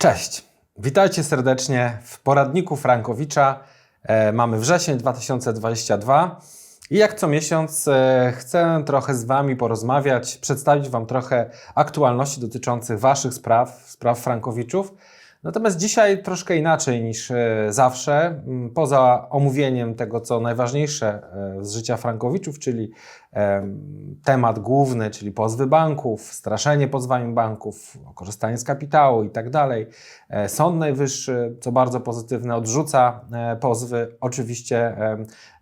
Cześć, witajcie serdecznie w poradniku Frankowicza. E, mamy wrzesień 2022 i jak co miesiąc e, chcę trochę z Wami porozmawiać, przedstawić Wam trochę aktualności dotyczących Waszych spraw, spraw Frankowiczów. Natomiast dzisiaj troszkę inaczej niż e, zawsze. Poza omówieniem tego, co najważniejsze e, z życia Frankowiczów, czyli em, temat główny, czyli pozwy banków, straszenie pozwami banków, korzystanie z kapitału i tak dalej. E, Sąd Najwyższy, co bardzo pozytywne, odrzuca e, pozwy. Oczywiście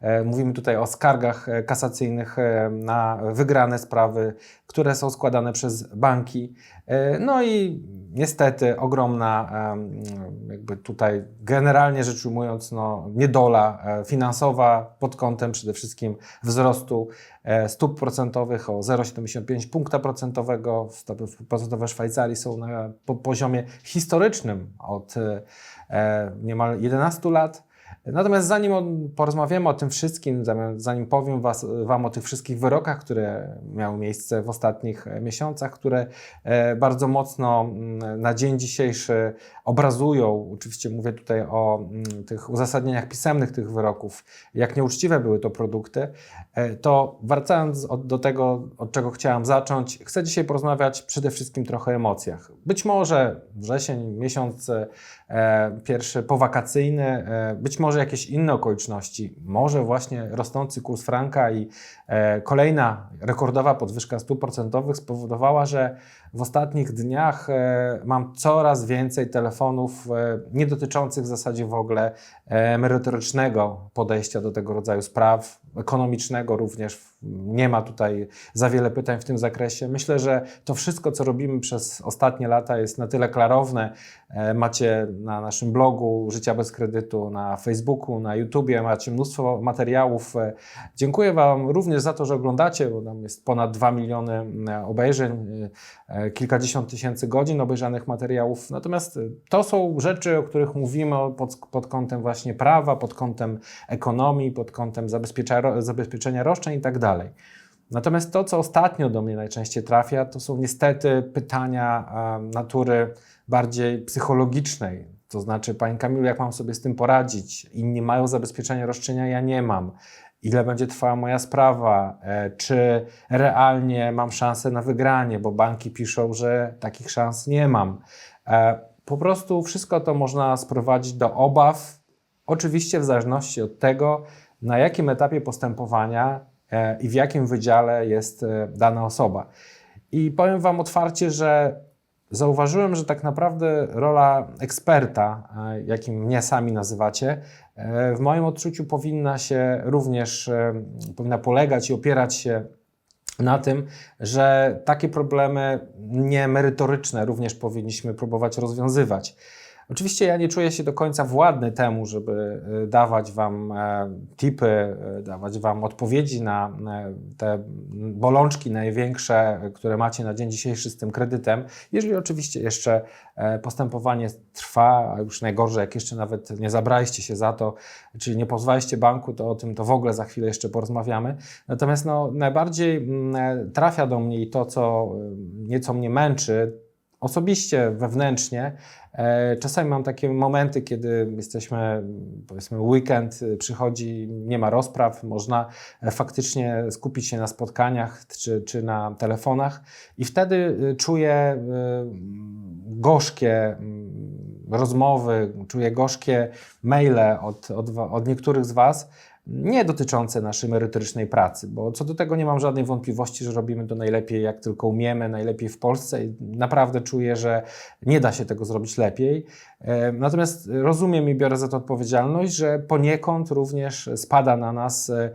e, mówimy tutaj o skargach e, kasacyjnych e, na wygrane sprawy, które są składane przez banki. E, No i niestety ogromna, jakby tutaj generalnie rzecz ujmując, no, niedola e, finansowa pod kątem przede wszystkim wzrostu e, stóp procentowych o 0,75 punkta procentowego. Stopy procentowe w Szwajcarii są na po poziomie historycznym od niemal 11 lat. Natomiast zanim porozmawiamy o tym wszystkim, zanim powiem was, Wam o tych wszystkich wyrokach, które miały miejsce w ostatnich e, miesiącach, które e, bardzo mocno mm, na dzień dzisiejszy obrazują, oczywiście mówię tutaj o mm, tych uzasadnieniach pisemnych tych wyroków, jak nieuczciwe były to produkty, e, to wracając do tego, od czego chciałam zacząć, chcę dzisiaj porozmawiać przede wszystkim trochę o emocjach. Być może wrzesień, miesiąc pierwszy powakacyjny, e, być może jakieś inne okoliczności, może właśnie rosnący kurs franka i e, kolejna rekordowa podwyżka stóp procentowych spowodowała, że w ostatnich dniach e, mam coraz więcej telefonów e, nie dotyczących w zasadzie w ogóle e, merytorycznego podejścia do tego rodzaju spraw, ekonomicznego również. Nie ma tutaj za wiele pytań w tym zakresie. Myślę, że to wszystko, co robimy przez ostatnie lata, jest na tyle klarowne. Macie na naszym blogu Życia bez kredytu, na Facebooku, na YouTubie, macie mnóstwo materiałów. Dziękuję Wam również za to, że oglądacie, bo tam jest ponad 2 miliony obejrzeń, kilkadziesiąt tysięcy godzin obejrzanych materiałów. Natomiast e, to są rzeczy, o których mówimy pod, pod kątem właśnie prawa, pod kątem ekonomii, pod kątem zabezpieczenia roszczeń i tak dalej. Natomiast to, co ostatnio do mnie najczęściej trafia, to są niestety pytania e, natury bardziej psychologicznej. To znaczy, Panie Kamilu, jak mam sobie z tym poradzić? Inni mają zabezpieczenie roszczenia, ja nie mam. Ile będzie trwała moja sprawa? E, Czy realnie mam szansę na wygranie? Bo banki piszą, że takich szans nie mam. E, Po prostu wszystko to można sprowadzić do obaw, oczywiście w zależności od tego, na jakim etapie postępowania e, i w jakim wydziale jest dana osoba. I powiem Wam otwarcie, że zauważyłem, że tak naprawdę rola eksperta, jakim mnie sami nazywacie, w moim odczuciu powinna się również, e, powinna polegać i opierać się na tym, że takie problemy niemerytoryczne również powinniśmy próbować rozwiązywać. Oczywiście ja nie czuję się do końca władny temu, żeby e, dawać Wam e, tipy, e, dawać Wam odpowiedzi na te bolączki największe, które macie na dzień dzisiejszy z tym kredytem. Jeżeli oczywiście jeszcze postępowanie trwa, a już najgorzej, jak jeszcze nawet nie zabraliście się za to, czyli nie pozwaliście banku, to o tym to w ogóle za chwilę jeszcze porozmawiamy. Natomiast no, najbardziej mm, trafia do mnie i to, co nieco mnie męczy, osobiście, wewnętrznie, czasami mam takie momenty, kiedy jesteśmy, powiedzmy, weekend y, przychodzi, nie ma rozpraw, można e, faktycznie skupić się na spotkaniach czy, czy na telefonach i wtedy y, czuję y, gorzkie mm, rozmowy, czuję gorzkie maile od, od, od niektórych z Was, nie dotyczące naszej merytorycznej pracy, bo co do tego nie mam żadnej wątpliwości, że robimy to najlepiej, jak tylko umiemy, najlepiej w Polsce i naprawdę czuję, że nie da się tego zrobić lepiej. E, Natomiast rozumiem i biorę za to odpowiedzialność, że poniekąd również spada na nas e,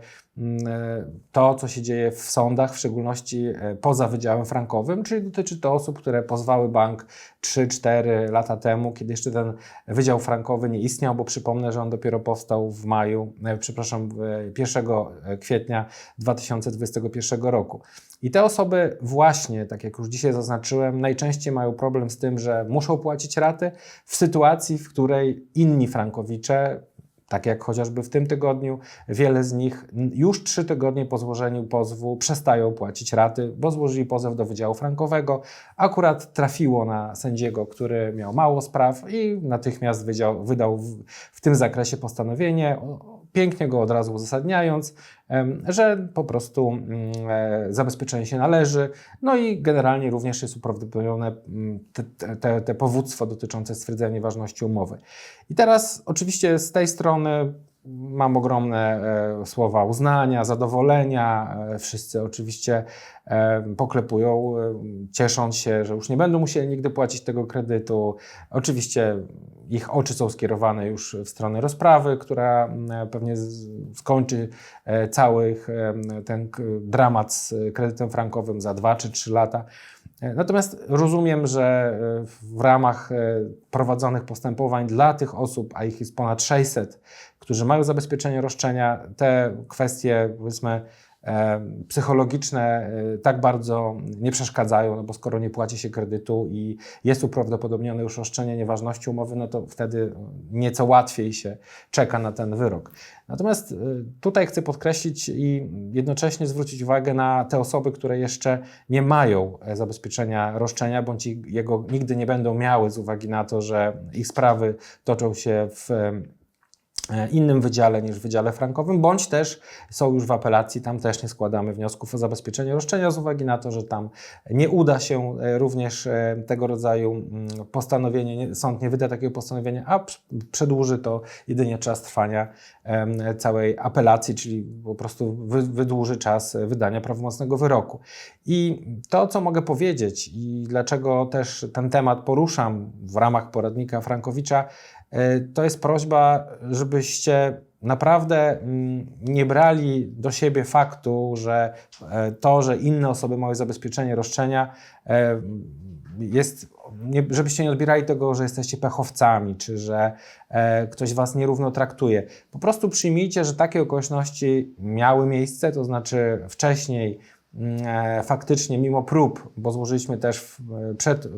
to, co się dzieje w sądach, w szczególności e, poza Wydziałem Frankowym, czyli dotyczy to osób, które pozwały bank 3-4 lata temu, kiedy jeszcze ten Wydział Frankowy nie istniał, bo przypomnę, że on dopiero powstał w maju, e, przepraszam, w- 1 kwietnia 2021 roku. I te osoby właśnie, tak jak już dzisiaj zaznaczyłem, najczęściej mają problem z tym, że muszą płacić raty w sytuacji, w której inni frankowicze Tak jak chociażby w tym tygodniu, wiele z nich już trzy tygodnie po złożeniu pozwu przestają płacić raty, bo złożyli pozew do Wydziału Frankowego. Akurat trafiło na sędziego, który miał mało spraw i natychmiast wydał w tym zakresie postanowienie, pięknie go od razu uzasadniając, że po prostu mm, e, zabezpieczenie się należy. No i generalnie również jest uprawdopodobnione mm, te, te, te powództwo dotyczące stwierdzenia ważności umowy. I teraz oczywiście z tej strony mam ogromne e, słowa uznania, zadowolenia. E, wszyscy oczywiście e, poklepują, ciesząc się, że już nie będą musieli nigdy płacić tego kredytu. Oczywiście ich oczy są skierowane już w stronę rozprawy, która m, pewnie skończy cały ten dramat z kredytem frankowym za dwa czy trzy lata. Natomiast rozumiem, że w ramach prowadzonych postępowań dla tych osób, a ich jest ponad 600, którzy mają zabezpieczenie roszczenia, te kwestie, powiedzmy, e, psychologiczne e, tak bardzo nie przeszkadzają, no bo skoro nie płaci się kredytu i jest uprawdopodobnione już roszczenie nieważności umowy, no to wtedy nieco łatwiej się czeka na ten wyrok. Natomiast e, tutaj chcę podkreślić i jednocześnie zwrócić uwagę na te osoby, które jeszcze nie mają zabezpieczenia roszczenia, bądź jego nigdy nie będą miały z uwagi na to, że ich sprawy toczą się w innym wydziale niż w wydziale frankowym, bądź też są już w apelacji, tam też nie składamy wniosków o zabezpieczenie roszczenia z uwagi na to, że tam nie uda się e, również e, tego rodzaju mm, postanowienie, nie- sąd nie wyda takiego postanowienia, a pr- przedłuży to jedynie czas trwania całej apelacji, czyli po prostu wy, wydłuży czas e, wydania prawomocnego wyroku. I to, co mogę powiedzieć i dlaczego też ten temat poruszam w ramach poradnika Frankowicza, E, to jest prośba, żebyście naprawdę mm, nie brali do siebie faktu, że e, to, że inne osoby mają zabezpieczenie roszczenia, e, jest, żebyście nie odbierali tego, że jesteście pechowcami, czy że e, ktoś was nierówno traktuje. Po prostu przyjmijcie, że takie okoliczności miały miejsce, to znaczy wcześniej e, faktycznie mimo prób, bo złożyliśmy też w, przed e,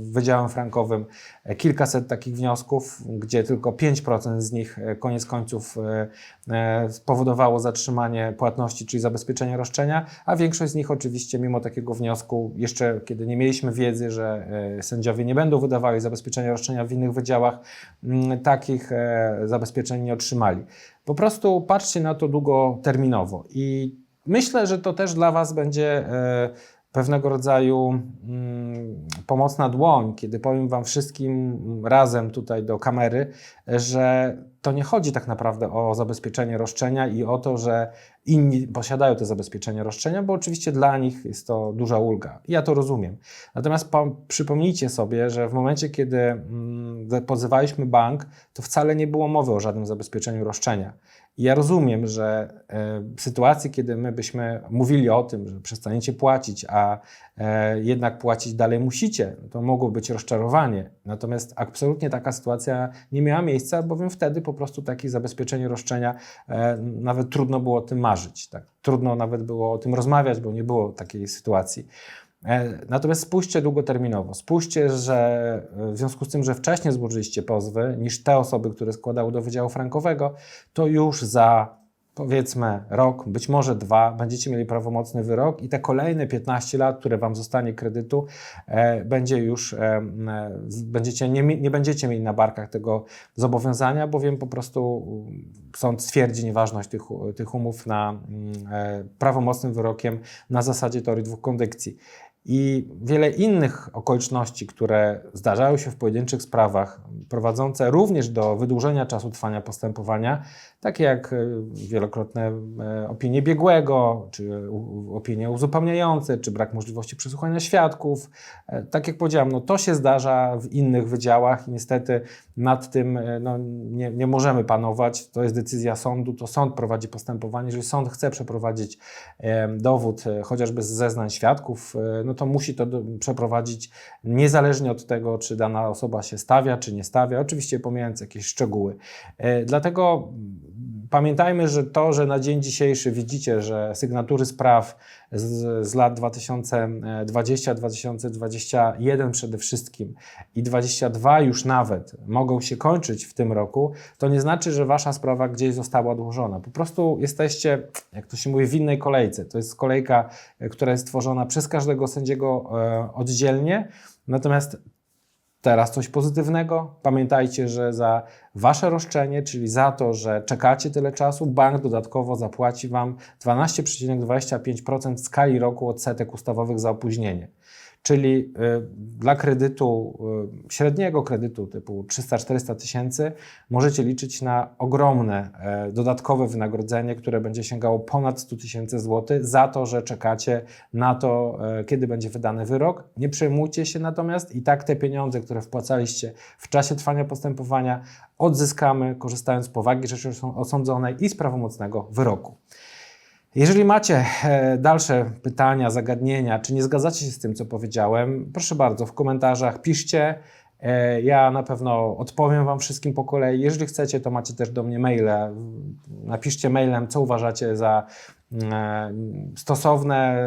Wydziałem Frankowym e, kilkaset takich wniosków, gdzie tylko 5% z nich e, koniec końców e, e, spowodowało zatrzymanie płatności, czyli zabezpieczenie roszczenia, a większość z nich oczywiście mimo takiego wniosku, jeszcze kiedy nie mieliśmy wiedzy, że e, sędziowie nie będą wydawali zabezpieczenia roszczenia w innych wydziałach, m, takich e, zabezpieczeń nie otrzymali. Po prostu patrzcie na to długoterminowo i myślę, że to też dla Was będzie e, pewnego rodzaju mm, pomocna dłoń, kiedy powiem Wam wszystkim razem tutaj do kamery, że to nie chodzi tak naprawdę o zabezpieczenie roszczenia i o to, że inni posiadają te zabezpieczenie roszczenia, bo oczywiście dla nich jest to duża ulga. Ja to rozumiem. Natomiast po, przypomnijcie sobie, że w momencie, kiedy mm, pozywaliśmy bank, to wcale nie było mowy o żadnym zabezpieczeniu roszczenia. Ja rozumiem, że e, w sytuacji, kiedy my byśmy mówili o tym, że przestaniecie płacić, a e, jednak płacić dalej musicie, to mogło być rozczarowanie. Natomiast absolutnie taka sytuacja nie miała miejsca, bowiem wtedy po prostu takie zabezpieczenie roszczenia e, nawet trudno było o tym marzyć. Tak? Trudno nawet było o tym rozmawiać, bo nie było takiej sytuacji. E, Natomiast spójrzcie długoterminowo. Spójrzcie, że e, w związku z tym, że wcześniej złożyliście pozwy niż te osoby, które składały do Wydziału Frankowego, to już za powiedzmy rok, być może dwa, będziecie mieli prawomocny wyrok i te kolejne 15 lat, które Wam zostanie kredytu, e, będzie już, e, e, będziecie, nie, nie będziecie mieli na barkach tego zobowiązania, bowiem po prostu mm, sąd stwierdzi nieważność tych, tych umów na mm, e, prawomocnym wyrokiem na zasadzie teorii dwóch kondycji. I wiele innych okoliczności, które zdarzają się w pojedynczych sprawach, prowadzące również do wydłużenia czasu trwania postępowania, takie jak e, wielokrotne e, opinie biegłego, czy opinie uzupełniające, czy brak możliwości przesłuchania świadków. E, Tak jak powiedziałam, no to się zdarza w innych wydziałach i niestety nad tym no, nie, nie możemy panować. To jest decyzja sądu, to sąd prowadzi postępowanie. Jeżeli sąd chce przeprowadzić dowód chociażby z zeznań świadków, no to musi to przeprowadzić niezależnie od tego, czy dana osoba się stawia, czy nie stawia, oczywiście pomijając jakieś szczegóły. Dlatego pamiętajmy, że to, że na dzień dzisiejszy widzicie, że sygnatury spraw z, z lat 2020-2021 przede wszystkim i 22 już nawet mogą się kończyć w tym roku, to nie znaczy, że wasza sprawa gdzieś została odłożona. Po prostu jesteście, jak to się mówi, w innej kolejce. To jest kolejka, która jest tworzona przez każdego sędziego e, oddzielnie. Natomiast Teraz coś pozytywnego. Pamiętajcie, że za Wasze roszczenie, czyli za to, że czekacie tyle czasu, bank dodatkowo zapłaci Wam 12,25% w skali roku odsetek ustawowych za opóźnienie. Czyli y, dla kredytu, y, średniego kredytu typu 300-400 tysięcy, możecie liczyć na ogromne y, dodatkowe wynagrodzenie, które będzie sięgało ponad 100 tysięcy złotych za to, że czekacie na to, y, kiedy będzie wydany wyrok. Nie przejmujcie się natomiast i tak te pieniądze, które wpłacaliście w czasie trwania postępowania, odzyskamy, korzystając z powagi rzeczy osądzonej i z prawomocnego wyroku. Jeżeli macie e, dalsze pytania, zagadnienia, czy nie zgadzacie się z tym, co powiedziałem, proszę bardzo, w komentarzach piszcie. E, ja na pewno odpowiem Wam wszystkim po kolei. Jeżeli chcecie, to macie też do mnie maile. Napiszcie mailem, co uważacie za e, stosowne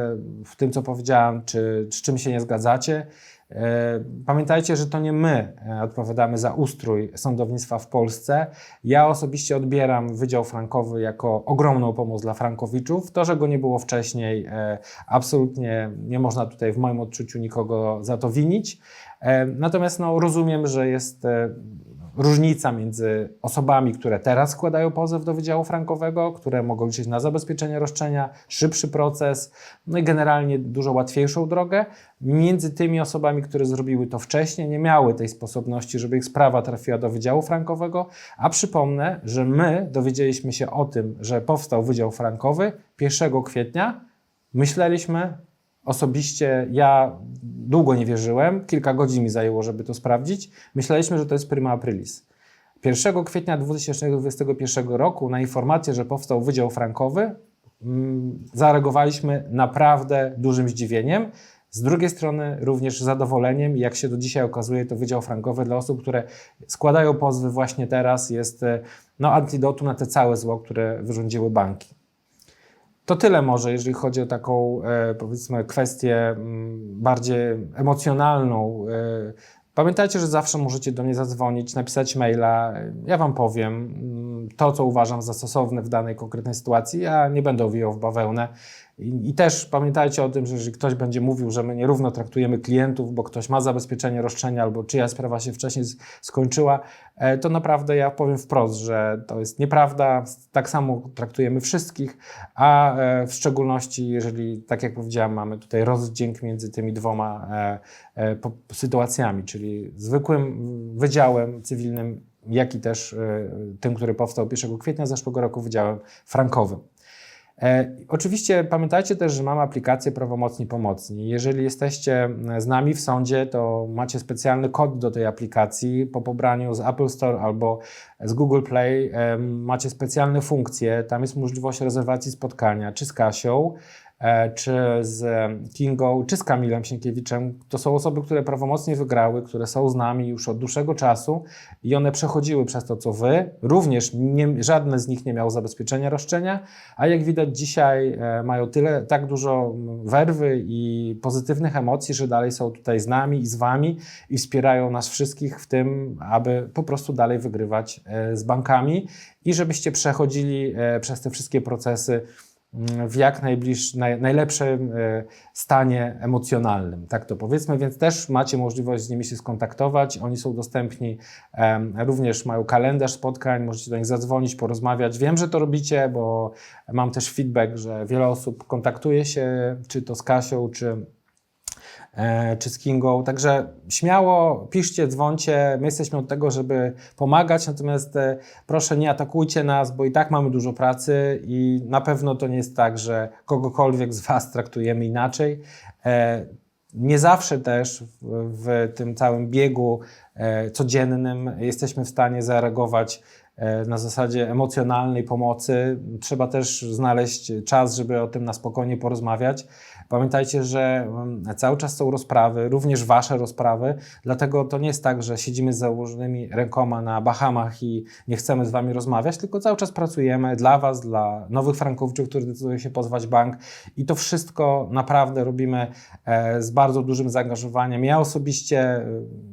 w tym, co powiedziałem, czy z czym się nie zgadzacie. E, pamiętajcie, że to nie my e, odpowiadamy za ustrój sądownictwa w Polsce. Ja osobiście odbieram Wydział Frankowy jako ogromną pomoc dla Frankowiczów. To, że go nie było wcześniej, e, absolutnie nie można tutaj w moim odczuciu nikogo za to winić. Natomiast no, rozumiem, że jest różnica między osobami, które teraz składają pozew do Wydziału Frankowego, które mogą liczyć na zabezpieczenie roszczenia, szybszy proces, no i generalnie dużo łatwiejszą drogę, między tymi osobami, które zrobiły to wcześniej, nie miały tej sposobności, żeby ich sprawa trafiła do Wydziału Frankowego, a przypomnę, że my dowiedzieliśmy się o tym, że powstał Wydział Frankowy 1 kwietnia. Myśleliśmy, Osobiście ja długo nie wierzyłem, kilka godzin mi zajęło, żeby to sprawdzić. Myśleliśmy, że to jest prima aprilis. 1 kwietnia 2021 roku na informację, że powstał Wydział Frankowy, mm, zareagowaliśmy naprawdę dużym zdziwieniem. Z drugiej strony również zadowoleniem, jak się do dzisiaj okazuje, to Wydział Frankowy dla osób, które składają pozwy właśnie teraz, jest no, antidotum na te całe zło, które wyrządziły banki. To tyle może, jeżeli chodzi o taką, e, powiedzmy, kwestię mm, bardziej emocjonalną. E, pamiętajcie, że zawsze możecie do mnie zadzwonić, napisać maila. Ja Wam powiem mm, to, co uważam za stosowne w danej konkretnej sytuacji. Ja nie będę owijał w bawełnę. I, I, też pamiętajcie o tym, że jeżeli ktoś będzie mówił, że my nierówno traktujemy klientów, bo ktoś ma zabezpieczenie roszczenia albo czyja sprawa się wcześniej skończyła, e, to naprawdę ja powiem wprost, że to jest nieprawda. Tak samo traktujemy wszystkich, a e, w szczególności, jeżeli, tak jak powiedziałem, mamy tutaj rozdźwięk między tymi dwoma e, sytuacjami, czyli zwykłym wydziałem cywilnym, jak i też tym, który powstał 1 kwietnia zeszłego roku, wydziałem frankowym. E, oczywiście pamiętajcie też, że mamy aplikację Prawomocni Pomocni. Jeżeli jesteście z nami w sądzie, to macie specjalny kod do tej aplikacji. Po pobraniu z Apple Store albo z Google Play e, macie specjalne funkcje. Tam jest możliwość rezerwacji spotkania, czy z Kasią, E, czy z Kingą, czy z Kamilem Sienkiewiczem. To są osoby, które prawomocnie wygrały, które są z nami już od dłuższego czasu i one przechodziły przez to, co wy. Również nie, żadne z nich nie miało zabezpieczenia roszczenia, a jak widać dzisiaj e, mają tyle, tak dużo werwy i pozytywnych emocji, że dalej są tutaj z nami i z wami i wspierają nas wszystkich w tym, aby po prostu dalej wygrywać e, z bankami i żebyście przechodzili przez te wszystkie procesy w jak najbliższym, naj, najlepszym e, stanie emocjonalnym, tak to powiedzmy, więc też macie możliwość z nimi się skontaktować. Oni są dostępni, również mają kalendarz spotkań, możecie do nich zadzwonić, porozmawiać. Wiem, że to robicie, bo mam też feedback, że wiele osób kontaktuje się, czy to z Kasią, czy czy z Kingą. Także śmiało piszcie, dzwoncie. My jesteśmy od tego, żeby pomagać, natomiast e, proszę nie atakujcie nas, bo i tak mamy dużo pracy i na pewno to nie jest tak, że kogokolwiek z Was traktujemy inaczej. E, nie zawsze też w, tym całym biegu codziennym jesteśmy w stanie zareagować na zasadzie emocjonalnej pomocy. Trzeba też znaleźć czas, żeby o tym na spokojnie porozmawiać. Pamiętajcie, że mm, cały czas są rozprawy, również wasze rozprawy, dlatego to nie jest tak, że siedzimy z założonymi rękoma na Bahamach i nie chcemy z wami rozmawiać, tylko cały czas pracujemy dla was, dla nowych frankowiczów, którzy decydują się pozwać bank i to wszystko naprawdę robimy e, z bardzo dużym zaangażowaniem. Ja osobiście e,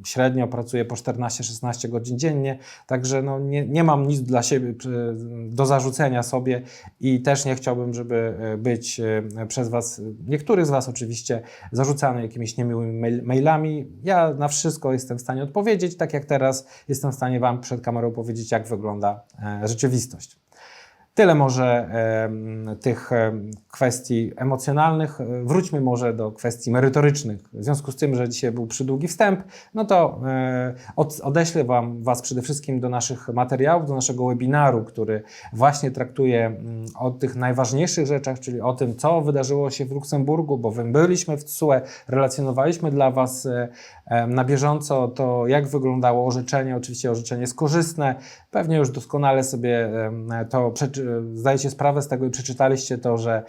średnio pracuję po 14-16 godzin dziennie, także no nie, nie mam nic dla siebie do zarzucenia sobie i też nie chciałbym, żeby e, być przez Was, niektórych z Was oczywiście, zarzucany jakimiś niemiłymi mail, mailami. Ja na wszystko jestem w stanie odpowiedzieć, tak jak teraz jestem w stanie Wam przed kamerą powiedzieć, jak wygląda e, rzeczywistość. Tyle może tych kwestii emocjonalnych. Wróćmy może do kwestii merytorycznych. W związku z tym, że dzisiaj był przydługi wstęp, no to e, od, odeślę wam, Was przede wszystkim do naszych materiałów, do naszego webinaru, który właśnie traktuje mm, o tych najważniejszych rzeczach, czyli o tym, co wydarzyło się w Luksemburgu, bowiem byliśmy w TSUE, relacjonowaliśmy dla Was e, na bieżąco to, jak wyglądało orzeczenie. Oczywiście orzeczenie jest korzystne. Pewnie już doskonale sobie to przeczy- zdajecie sprawę z tego i przeczytaliście to, że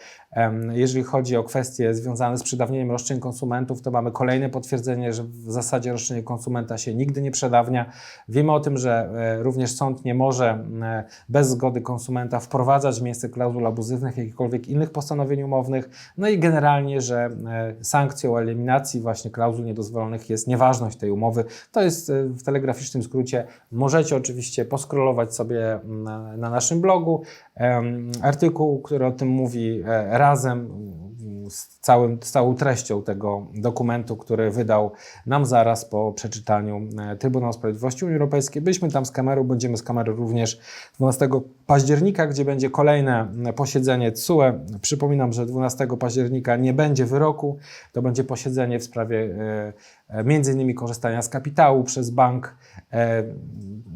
jeżeli chodzi o kwestie związane z przedawnieniem roszczeń konsumentów, to mamy kolejne potwierdzenie, że w zasadzie roszczenie konsumenta się nigdy nie przedawnia. Wiemy o tym, że e, również sąd nie może bez zgody konsumenta wprowadzać w miejsce klauzul abuzywnych jakichkolwiek innych postanowień umownych. No i generalnie, że e, sankcją eliminacji właśnie klauzul niedozwolonych jest nieważność tej umowy. To jest e, w telegraficznym skrócie. Możecie oczywiście poskrolować sobie na, na naszym blogu artykuł, który o tym mówi e, razem z, całym, całą treścią tego dokumentu, który wydał nam zaraz po przeczytaniu e, Trybunał Sprawiedliwości Unii Europejskiej. Byliśmy tam z kamerą, będziemy z kamerą również 12 października, gdzie będzie kolejne posiedzenie TSUE. Przypominam, że 12 października nie będzie wyroku, to będzie posiedzenie w sprawie e, e, między innymi korzystania z kapitału przez bank.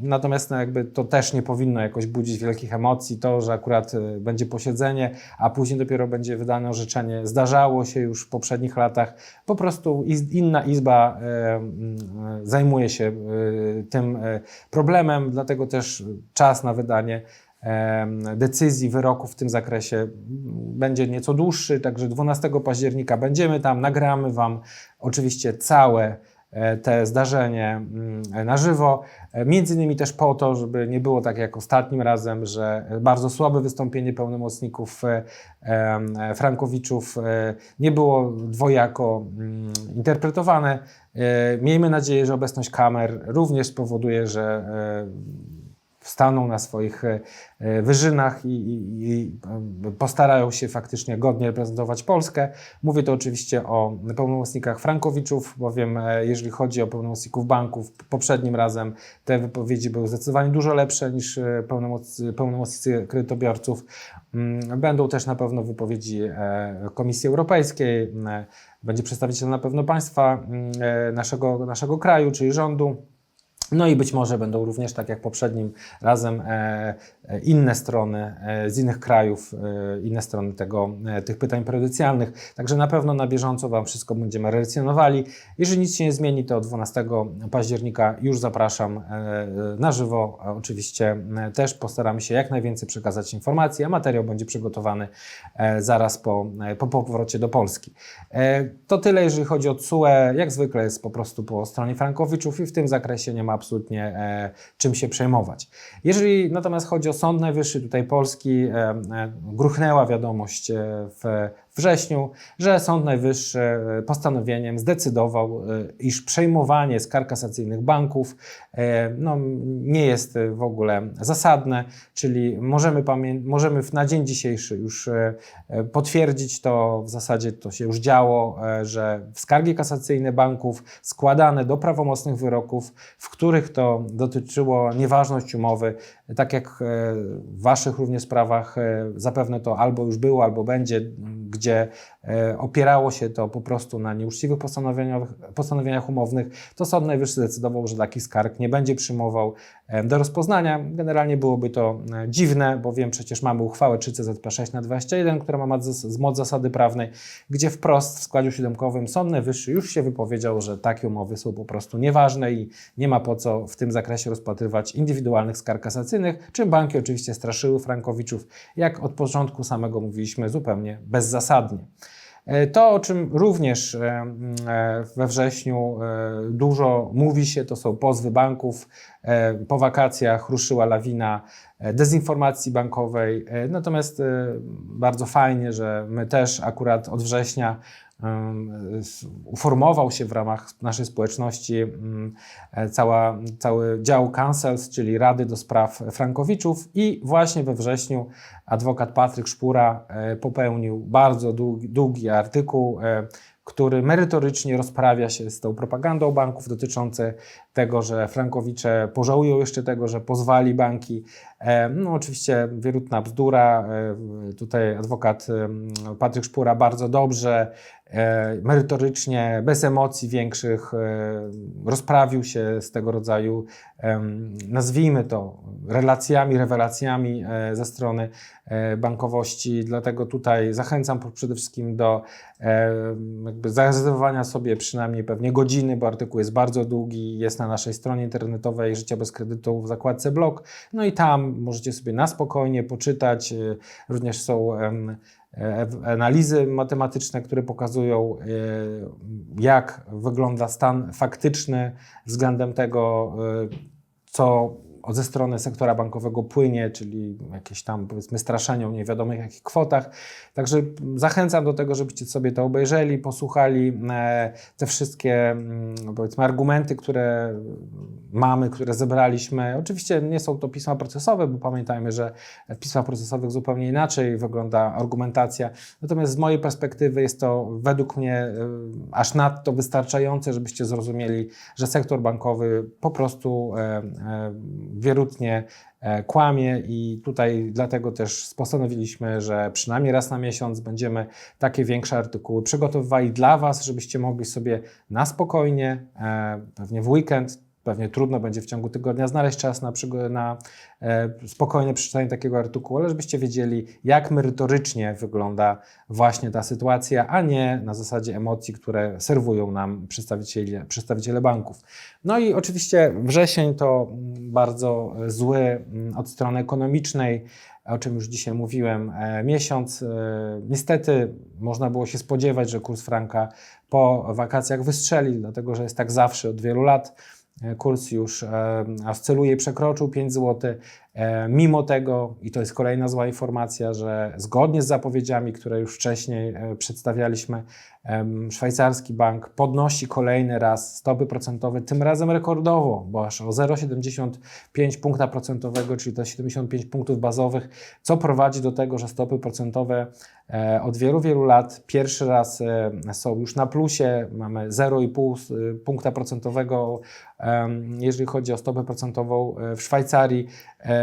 Natomiast no jakby to też nie powinno jakoś budzić wielkich emocji. To, że akurat będzie posiedzenie, a później dopiero będzie wydane orzeczenie, zdarzało się już w poprzednich latach. Po prostu inna izba e, e, zajmuje się e, tym problemem, dlatego też czas na wydanie decyzji, wyroków w tym zakresie będzie nieco dłuższy, także 12 października będziemy tam, nagramy Wam oczywiście całe te zdarzenie mm, na żywo. E, Między innymi też po to, żeby nie było tak jak ostatnim razem, że bardzo słabe wystąpienie pełnomocników e, e, Frankowiczów e, nie było dwojako mm, interpretowane. E, Miejmy nadzieję, że obecność kamer również spowoduje, że e, staną na swoich e, e, wyżynach i, i, i e, postarają się faktycznie godnie reprezentować Polskę. Mówię to oczywiście o pełnomocnikach Frankowiczów, bowiem jeżeli chodzi o pełnomocników banków, poprzednim razem te wypowiedzi były zdecydowanie dużo lepsze niż pełnomoc, pełnomocnicy kredytobiorców. Mm, Będą też na pewno wypowiedzi Komisji Europejskiej, będzie przedstawiciel na pewno państwa mm, naszego, naszego kraju, czyli rządu. No i być może będą również, tak jak poprzednim razem, e, e, inne strony e, z innych krajów, inne strony tego, tych pytań prejudycjalnych. Także na pewno na bieżąco Wam wszystko będziemy relacjonowali. Jeżeli nic się nie zmieni, to 12 października już zapraszam na żywo. Oczywiście też postaramy się jak najwięcej przekazać informacji, a materiał będzie przygotowany zaraz po, po powrocie do Polski. To tyle, jeżeli chodzi o TSUE. Jak zwykle jest po prostu po stronie Frankowiczów i w tym zakresie nie ma absolutnie e, czym się przejmować. Jeżeli natomiast chodzi o Sąd Najwyższy tutaj Polski, e, e, gruchnęła wiadomość w wrześniu, że Sąd Najwyższy e, postanowieniem zdecydował, e, iż przejmowanie skarg kasacyjnych banków e, no, nie jest w ogóle zasadne, czyli możemy, możemy na dzień dzisiejszy już potwierdzić to, w zasadzie to się już działo, że skargi kasacyjne banków składane do prawomocnych wyroków, w których to dotyczyło nieważność umowy, tak jak w Waszych również sprawach zapewne to albo już było, albo będzie, m, gdzie e, opierało się to po prostu na nieuczciwych postanowieniach, postanowieniach umownych, to Sąd Najwyższy zdecydował, że takich skarg nie będzie przyjmował e, do rozpoznania. Generalnie byłoby to e, dziwne, bo wiem, przecież mamy uchwałę 3 CZP 6 na 21, która ma moc zas- moc zasady prawnej, gdzie wprost w składzie siódemkowym Sąd Najwyższy już się wypowiedział, że takie umowy są po prostu nieważne i nie ma po co w tym zakresie rozpatrywać indywidualnych skarg kasacyjnych, czym banki oczywiście straszyły Frankowiczów, jak od początku samego mówiliśmy, zupełnie bezzasadnie. E, To, o czym również e, e, we wrześniu dużo mówi się, to są pozwy banków. Po wakacjach ruszyła lawina dezinformacji bankowej. Natomiast bardzo fajnie, że my też akurat od września uformował się w ramach naszej społeczności mm, e, cała, cały dział Councils, czyli Rady do Spraw Frankowiczów i właśnie we wrześniu adwokat Patryk Szpura e, popełnił bardzo długi, długi artykuł, e, który merytorycznie rozprawia się z tą propagandą banków dotyczące tego, że frankowicze pożałują jeszcze tego, że pozwali banki. No oczywiście wierutna bzdura. Tutaj adwokat Patryk Szpura bardzo dobrze, merytorycznie, bez emocji większych e, rozprawił się z tego rodzaju, nazwijmy to, relacjami, rewelacjami e, ze strony e, bankowości. Dlatego tutaj zachęcam przede wszystkim do e, jakby zarezerwowania sobie przynajmniej pewnie godziny, bo artykuł jest bardzo długi, jest na naszej stronie internetowej Życia bez kredytu w zakładce blog. No i tam możecie sobie na spokojnie poczytać. e, Również są e, analizy matematyczne, które pokazują, e, jak wygląda stan faktyczny względem tego, e, co ze strony sektora bankowego płynie, czyli jakieś tam powiedzmy straszenie o niewiadomych jakich kwotach. Także zachęcam do tego, żebyście sobie to obejrzeli, posłuchali e, te wszystkie mm, powiedzmy argumenty, które mamy, które zebraliśmy. Oczywiście nie są to pisma procesowe, bo pamiętajmy, że w pismach procesowych zupełnie inaczej wygląda argumentacja. Natomiast z mojej perspektywy jest to według mnie e, aż nadto wystarczające, żebyście zrozumieli, że sektor bankowy po prostu e, wierutnie e, kłamie i tutaj dlatego też postanowiliśmy, że przynajmniej raz na miesiąc będziemy takie większe artykuły przygotowywali dla Was, żebyście mogli sobie na spokojnie, e, pewnie w weekend, pewnie trudno będzie w ciągu tygodnia znaleźć czas na, na e, spokojne przeczytanie takiego artykułu, ale żebyście wiedzieli, jak merytorycznie wygląda właśnie ta sytuacja, a nie na zasadzie emocji, które serwują nam przedstawiciele, przedstawiciele banków. No i oczywiście wrzesień to mm, bardzo zły mm, od strony ekonomicznej, o czym już dzisiaj mówiłem, e, miesiąc. E, Niestety można było się spodziewać, że kurs franka po wakacjach wystrzeli, dlatego że jest tak zawsze od wielu lat. Kurs już e, oscyluje i przekroczył 5 zł. E, Mimo tego, i to jest kolejna zła informacja, że zgodnie z zapowiedziami, które już wcześniej e, przedstawialiśmy, szwajcarski bank podnosi kolejny raz stopy procentowe, tym razem rekordowo, bo aż o 0,75 punkta procentowego, czyli to 75 punktów bazowych, co prowadzi do tego, że stopy procentowe e, od wielu, wielu lat pierwszy raz są już na plusie. Mamy 0,5 y, punkta procentowego, jeżeli chodzi o stopę procentową w Szwajcarii.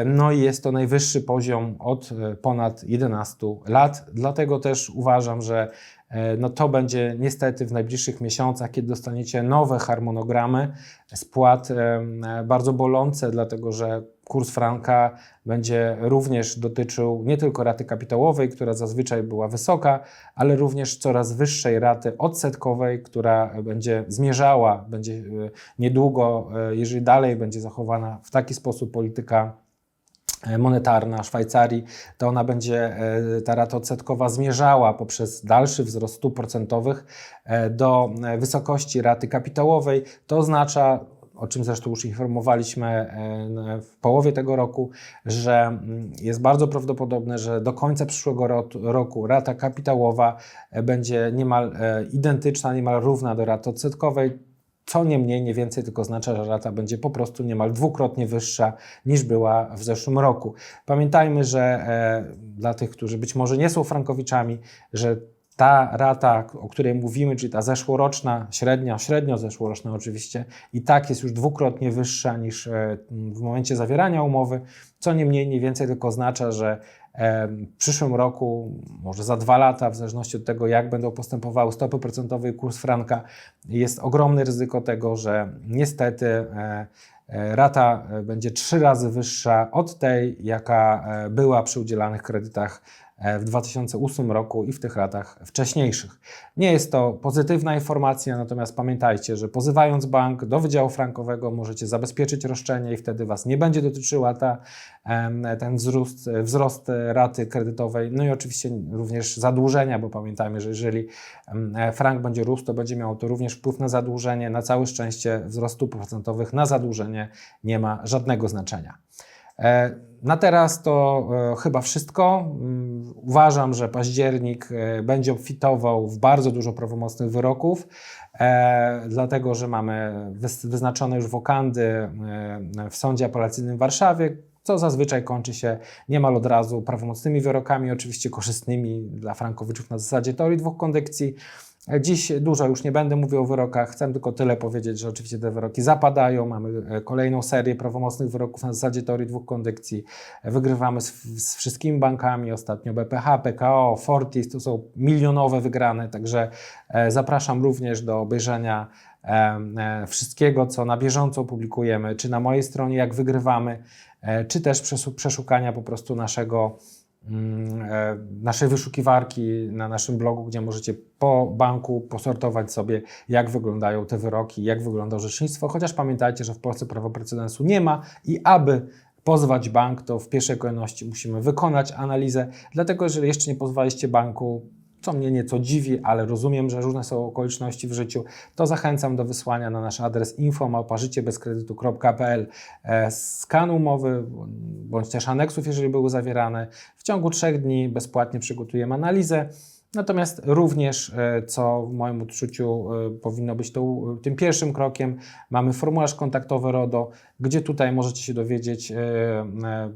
No i jest to najwyższy poziom od e, ponad 11 lat. Dlatego też uważam, że e, no to będzie niestety w najbliższych miesiącach, kiedy dostaniecie nowe harmonogramy spłat, e, bardzo bolące, dlatego że kurs franka będzie również dotyczył nie tylko raty kapitałowej, która zazwyczaj była wysoka, ale również coraz wyższej raty odsetkowej, która będzie zmierzała, będzie niedługo, jeżeli dalej będzie zachowana w taki sposób polityka monetarna Szwajcarii, to ona będzie, e, ta rata odsetkowa zmierzała poprzez dalszy wzrost stóp procentowych e, do e, wysokości raty kapitałowej. To oznacza, o czym zresztą już informowaliśmy e, w połowie tego roku, że mm, jest bardzo prawdopodobne, że do końca przyszłego ro- roku rata kapitałowa e, będzie niemal e, identyczna, niemal równa do raty odsetkowej. Co nie mniej, nie więcej, tylko oznacza, że rata będzie po prostu niemal dwukrotnie wyższa niż była w zeszłym roku. Pamiętajmy, że e, dla tych, którzy być może nie są frankowiczami, że ta rata, o której mówimy, czyli ta zeszłoroczna, średnia, średnio zeszłoroczna oczywiście, i tak jest już dwukrotnie wyższa niż e, w momencie zawierania umowy, co nie mniej, nie więcej, tylko oznacza, że e, w przyszłym roku, może za dwa lata, w zależności od tego, jak będą postępowały stopy procentowe i kurs franka, jest ogromne ryzyko tego, że niestety e, rata będzie trzy razy wyższa od tej, jaka była przy udzielanych kredytach w 2008 roku i w tych latach wcześniejszych. Nie jest to pozytywna informacja, natomiast pamiętajcie, że pozywając bank do Wydziału Frankowego możecie zabezpieczyć roszczenie i wtedy Was nie będzie dotyczyła ta, ten wzrost, wzrost raty kredytowej, no i oczywiście również zadłużenia, bo pamiętajmy, że jeżeli e, frank będzie rósł, to będzie miało to również wpływ na zadłużenie. Na całe szczęście wzrost stóp procentowych na zadłużenie nie ma żadnego znaczenia. E, Na teraz to e, chyba wszystko. Mm, Uważam, że październik e, będzie obfitował w bardzo dużo prawomocnych wyroków, dlatego że mamy wyznaczone już wokandy w Sądzie Apelacyjnym w Warszawie, co zazwyczaj kończy się niemal od razu prawomocnymi wyrokami, oczywiście korzystnymi dla frankowiczów na zasadzie teorii dwóch kondykcji. Dziś dużo już nie będę mówił o wyrokach, chcę tylko tyle powiedzieć, że oczywiście te wyroki zapadają. Mamy e, kolejną serię prawomocnych wyroków na zasadzie teorii dwóch kondykcji. Wygrywamy z, z wszystkimi bankami, ostatnio BPH, PKO, Fortis, to są milionowe wygrane, także e, zapraszam również do obejrzenia e, wszystkiego, co na bieżąco publikujemy, czy na mojej stronie, jak wygrywamy, czy też przeszukania po prostu naszego mm, e, naszej wyszukiwarki na naszym blogu, gdzie możecie po banku posortować sobie, jak wyglądają te wyroki, jak wygląda orzecznictwo, chociaż pamiętajcie, że w Polsce prawa precedensu nie ma i aby pozwać bank, to w pierwszej kolejności musimy wykonać analizę, dlatego jeżeli jeszcze nie pozwaliście banku, co mnie nieco dziwi, ale rozumiem, że różne są okoliczności w życiu, to zachęcam do wysłania na nasz adres info.życiebezkredytu.pl e, skanu umowy bądź też aneksów, jeżeli były zawierane. W ciągu trzech dni bezpłatnie przygotujemy analizę. Natomiast również, e, co w moim odczuciu e, powinno być tą, tym pierwszym krokiem, mamy formularz kontaktowy RODO, gdzie tutaj możecie się dowiedzieć e, e,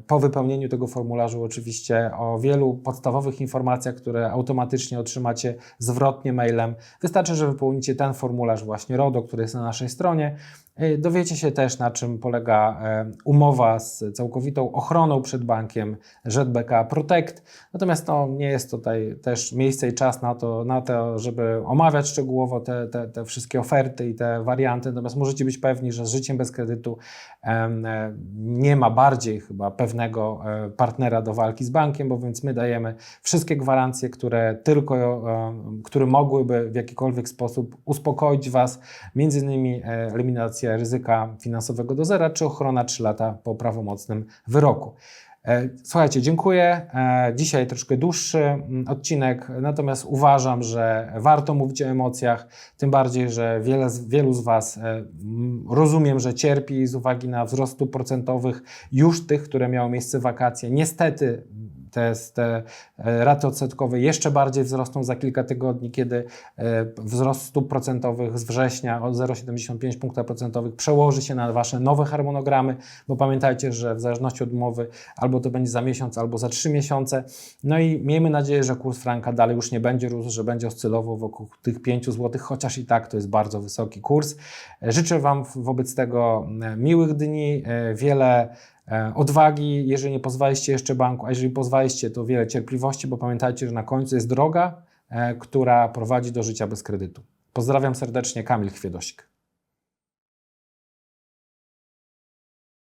po wypełnieniu tego formularzu oczywiście o wielu podstawowych informacjach, które automatycznie otrzymacie zwrotnie mailem. Wystarczy, że wypełnicie ten formularz właśnie RODO, który jest na naszej stronie. E, Dowiecie się też, na czym polega umowa z całkowitą ochroną przed bankiem ZBK Protect. Natomiast no, nie jest tutaj też miejsce i czas na to, na to żeby omawiać szczegółowo te, te, te wszystkie oferty i te warianty. Natomiast możecie być pewni, że z życiem bez kredytu nie ma bardziej chyba pewnego e, partnera do walki z bankiem, bo więc my dajemy wszystkie gwarancje, które tylko, e, które mogłyby w jakikolwiek sposób uspokoić Was, między innymi e, eliminacja ryzyka finansowego do zera, czy ochrona 3 lata po prawomocnym wyroku. E, Słuchajcie, dziękuję. E, Dzisiaj troszkę dłuższy mm, odcinek, natomiast uważam, że warto mówić o emocjach, tym bardziej, że wiele, wielu z Was e, mm, rozumiem, że cierpi z uwagi na wzrost procentowych, już tych, które miały miejsce wakacje. Niestety te, te e, raty odsetkowe jeszcze bardziej wzrosną za kilka tygodni, kiedy e, wzrost stóp procentowych z września o 0,75 punkta procentowych przełoży się na Wasze nowe harmonogramy, bo pamiętajcie, że w zależności od umowy albo to będzie za miesiąc, albo za trzy miesiące. No i miejmy nadzieję, że kurs franka dalej już nie będzie rósł, że będzie oscylował wokół tych 5 zł, chociaż i tak to jest bardzo wysoki kurs. E, Życzę Wam wobec tego miłych dni, wiele odwagi, jeżeli nie pozwaliście jeszcze banku, a jeżeli pozwaliście, to wiele cierpliwości, bo pamiętajcie, że na końcu jest droga, e, która prowadzi do życia bez kredytu. Pozdrawiam serdecznie, Kamil Chwiedosik.